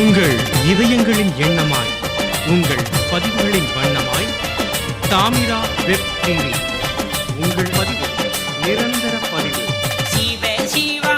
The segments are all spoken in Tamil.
உங்கள் இதயங்களின் எண்ணமாய் உங்கள் பதிவுகளின் வண்ணமாய் தாமிரா வெப் டிவி. உங்கள் பதிவு நிரந்தர பதிவு. சிவ சிவா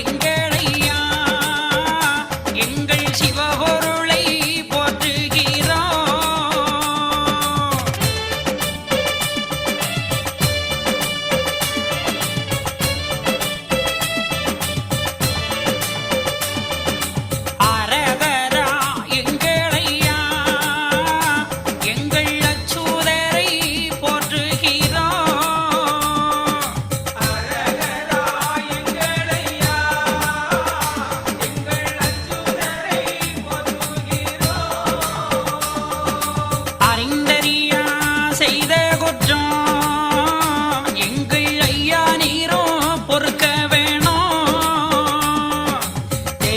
எங்களையா எங்கள் சிவபொருளை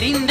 Mirinda.